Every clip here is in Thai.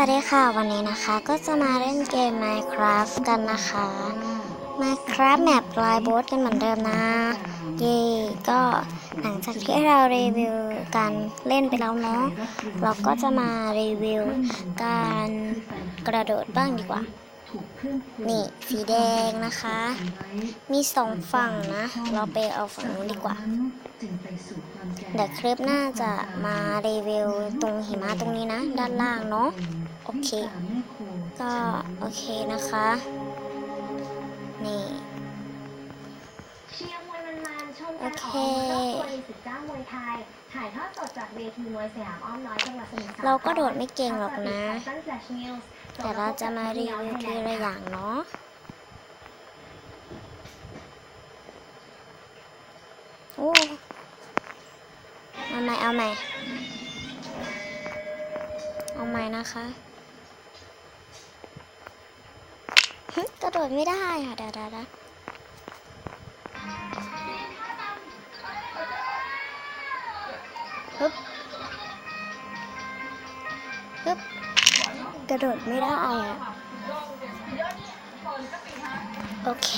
วัสดีค่ะ วันนี้นะคะก็จะมาเล่นเกม Minecraft กันนะคะ Minecraft แมปลายโบสกันเหมือนเดิมนะ เย่ก็หลังจากที่เรารีวิวการเล่นไปแล้วเนาะเราก็จะมารีวิวการกระโดดบ้างดีกว่า นี่สีแดงนะคะ มีสองฝั่งนะ เราไปเอาฝั่งนู้นดีกว่า เดี๋ยวคลิปหน้าจะมารีวิวตรงหิมะตรงนี้นะ ด้านล่างเนาะ โอเค ก็โอเคนะคะ นี่เชียร์มวยมันๆชมโอการเคออกของครอบครัวในศึกเจ้ามวยไทยถ่ายทอดสดจากเวทีมวยสยามอ้อมน้อยจังหวัดสมุทรสาครเราก็โดดไม่เก่งหรอกนะตั้ง แต่เราจะมารีวิวทีละอย่างเนาะโอ้เอาใหม่เอาใหม่เอาใหม่นะคะกระโดดไม่ได้ค่ะเดี๋ยวเดี๋ยวเดี๋ยวฮึบ กระโดดไม่ได้อะโอเค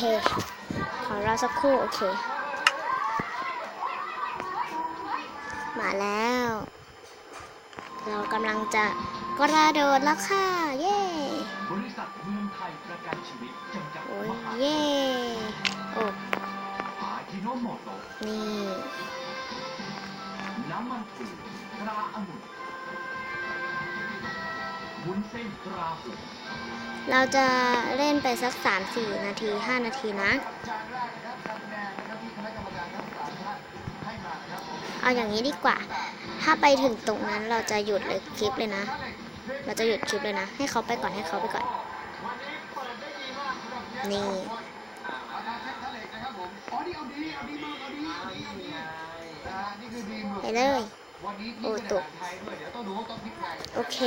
ขอรอสักครู่ โอเค มาแล้ว เรากำลังจะกระโดดแล้วค่ะ เย้บริษัทเมืองไทยประกันชีวิตจำกัดโอ้ยเย้โอ้อาคิโนโมโตะนี่น้ำมันปืนตราองุ่น เราจะเล่นไปสัก 3-4 นาที 5 นาทีนะ เอาอย่างนี้ดีกว่า ถ้าไปถึงตรงนั้นเราจะหยุดเลยคลิปเลยนะ เราจะหยุดคลิปเลยนะ ให้เขาไปก่อนให้เขาไปก่อน นี่ ไปเลย โอ้ตก โอเค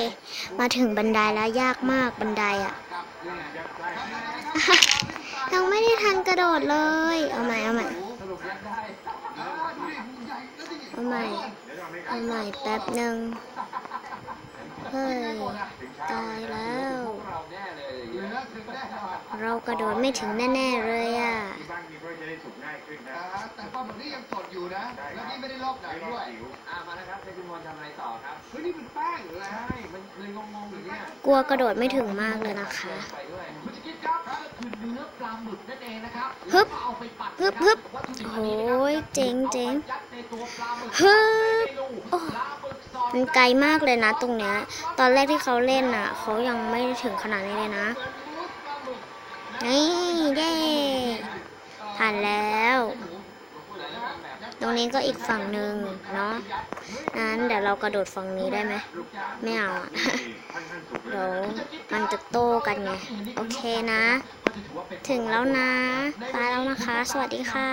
มาถึงบันไดแล้วยากมากบันไดอะยังไม่ได้ทันกระโดดเลย เอาใหม่เอาใหม่เอาใหม่เอาใหม่แป๊บหนึ่งเฮ้ยตายแล้ว เรากระโดดไม่ถึงแน่ ๆ เลยอะ แต่ความแบบนี้ยังสดอยู่นะแล้วนี่ไม่ได้ลอกหนังด้วยอ่ามาแล้วครับเซคุณมนทำอะไรต่อครับเฮ้ยนี่เป็นแป้งเหรอใช่มันเลยงงๆอยู่เนี่ยกลัวกระโดดไม่ถึงมากเลยนะคะ ไปด้วยคุณจะคิดครับก็คือเนื้อปลาหมึกนั่นเองนะครับฮึบแล้วก็เอาไปปัดฮึบฮึบโอ้ยเจ๋งเจ๋งยัดในตัวปลาหมึกฮึบเมนูโอ้ ปลาหมึกซอสมันไกลมากเลยนะตรงเนี้ย ตอนแรกที่เขาเล่นอะ เขายังไม่ถึงขนาดนี้เลยนะ นี่เย้ ผ่านแล้ว ตรงนี้ก็อีกฝั่งหนึ่งเนาะนั้นเดี๋ยวเรากระโดดฝั่งนี้ได้ไหมไม่เอาอะเดี๋ยวมันจะโต้กันไงโอเคนะ ถึงแล้วนะตายแล้วนะคะ สวัสดีค่ะ